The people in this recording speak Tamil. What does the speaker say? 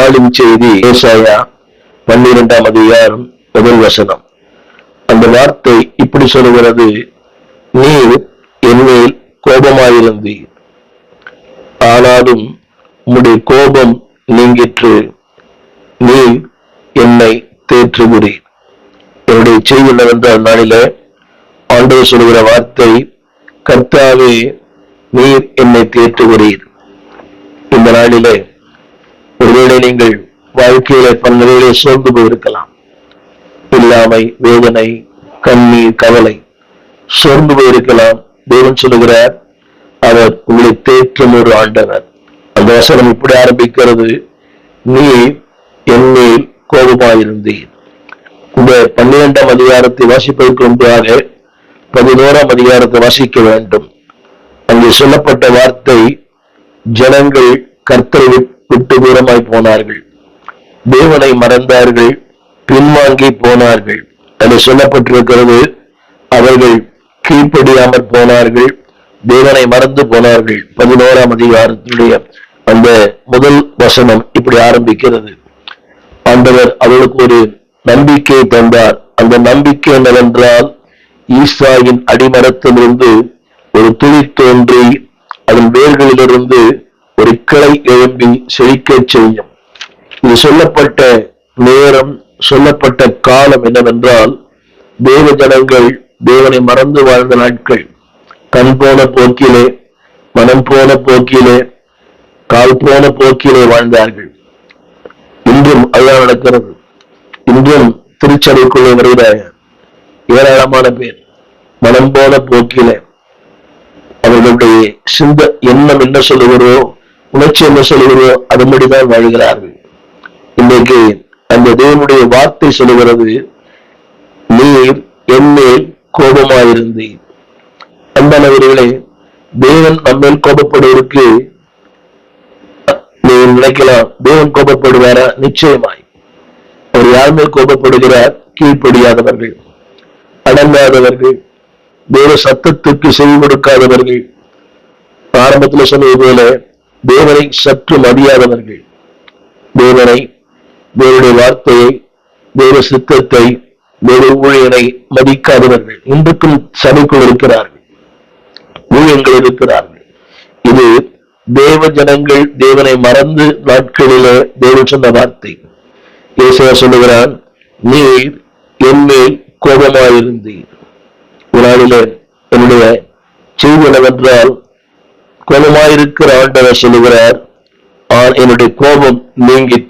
நாளும் செய்தி ஏசாயா பன்னிரெண்டாம் அதிகாரம் முதல் வசனம். அந்த வார்த்தை இப்படி சொல்லுகிறது நீர் என்மேல் கோபமாயிருந்தீர். ஆனாலும் உம்முடைய கோபம் நீங்கிற்று. நீ என்னை தேற்றுகிறீர். என்னுடைய செய்தி என்னவென்றால் நாளில ஆண்டவர் சொல்கிற வார்த்தை கர்த்தாவே நீர் என்னை தேற்றுகிறீர். இந்த நாளிலே ஒருவேளை நீங்கள் வாழ்க்கையில பல நிலையிலே சோர்ந்து போயிருக்கலாம். இல்லாமை வேதனை கண்ணீர் கவலை சோர்ந்து போயிருக்கலாம். தேவன் சொல்லுகிறார் அவர் உங்களை தேற்றும் ஒரு ஆண்டவர். அந்த வசனம் இப்படி ஆரம்பிக்கிறது நீ என்னை கோபமாயிருந்தீர். இந்த பன்னிரெண்டாம் அதிகாரத்தை வாசிப்பதற்கு முன்பாக பதினோராம் அதிகாரத்தை வாசிக்க வேண்டும். அங்கே சொல்லப்பட்ட வார்த்தை ஜனங்கள் கர்த்தரை விட்டு தூரமாய் போனார்கள். தேவனை மறந்தார்கள் பின்வாங்கி போனார்கள். அது சொல்லப்பட்டிருக்கிறது அவர்கள் கீழ்ப்படியாமல் போனார்கள் தேவனை மறந்து போனார்கள். பதினோராம் அதிகாரத்துடைய அந்த முதல் வசனம் இப்படி ஆரம்பிக்கிறது. ஆண்டவர் அவளுக்கு ஒரு நம்பிக்கையை தந்தார். அந்த நம்பிக்கை என்னவென்றால் ஈசாயின் அடிமரத்திலிருந்து ஒரு துணி தோன்றி அதன் வேர்களிலிருந்து செழிக்கச் செய்யும். இது சொல்லப்பட்ட நேரம் சொல்லப்பட்ட காலம் என்னவென்றால் தேவ ஜனங்கள் தேவனை மறந்து வாழ்ந்த நாட்கள். கண் போன போக்கிலே மனம் போன போக்கிலே கால் போன போக்கிலே வாழ்ந்தார்கள். இன்றும் அதுதான் நடக்கிறது. இன்றும் திருச்சபைக்குள்ளே வருகிற ஏராளமான பேர் மனம் போன போக்கிலே அவர்களுடைய சிந்த எண்ணம் என்ன சொல்லுகிறோம் உணர்ச்சி என்ன சொல்கிறதோ அதன்படிதான் வாழ்கிறார்கள். இன்னைக்கு அந்த தேவனுடைய வார்த்தை சொல்லுகிறது நீர் என்மேல் கோபமாயிருந்தீர் அன்பானவர்களே தேவன் நம்மேல் கோபப்படுவதற்கு நீ நினைக்கலாம் தேவன் கோபப்படுவாரா? நிச்சயமாய். அவர் யார் மேல் கோபப்படுகிறார்? கீழ்ப்படியாதவர்கள் அடங்காதவர்கள் தேவ சத்தத்துக்கு செவி கொடுக்காதவர்கள். ஆரம்பத்தில் சொன்னது போல தேவனை சற்று மதியாதவர்கள். தேவனை தேவனுடைய வார்த்தையை தேவ சித்தத்தை தேவ ஊழியனை மதிக்காதவர்கள். இன்றுக்கும் சபைக்குள் இருக்கிறார்கள். ஊழியங்கள் இருக்கிறார்கள். இது தேவ ஜனங்கள் தேவனை மறந்து நாட்களிலே தேவன் சொன்ன வார்த்தை. இயேசுவா சொல்லுகிறான் நீர் என்மேல் கோபமாயிருந்தீர். ஒரு நாளிலே என்னுடைய செய்தி என்னவென்றால் கோபமாயிருக்கிற ஆண்டவர் சொல்லுகிறார் என்னுடைய கோபம் நீங்கிற்று.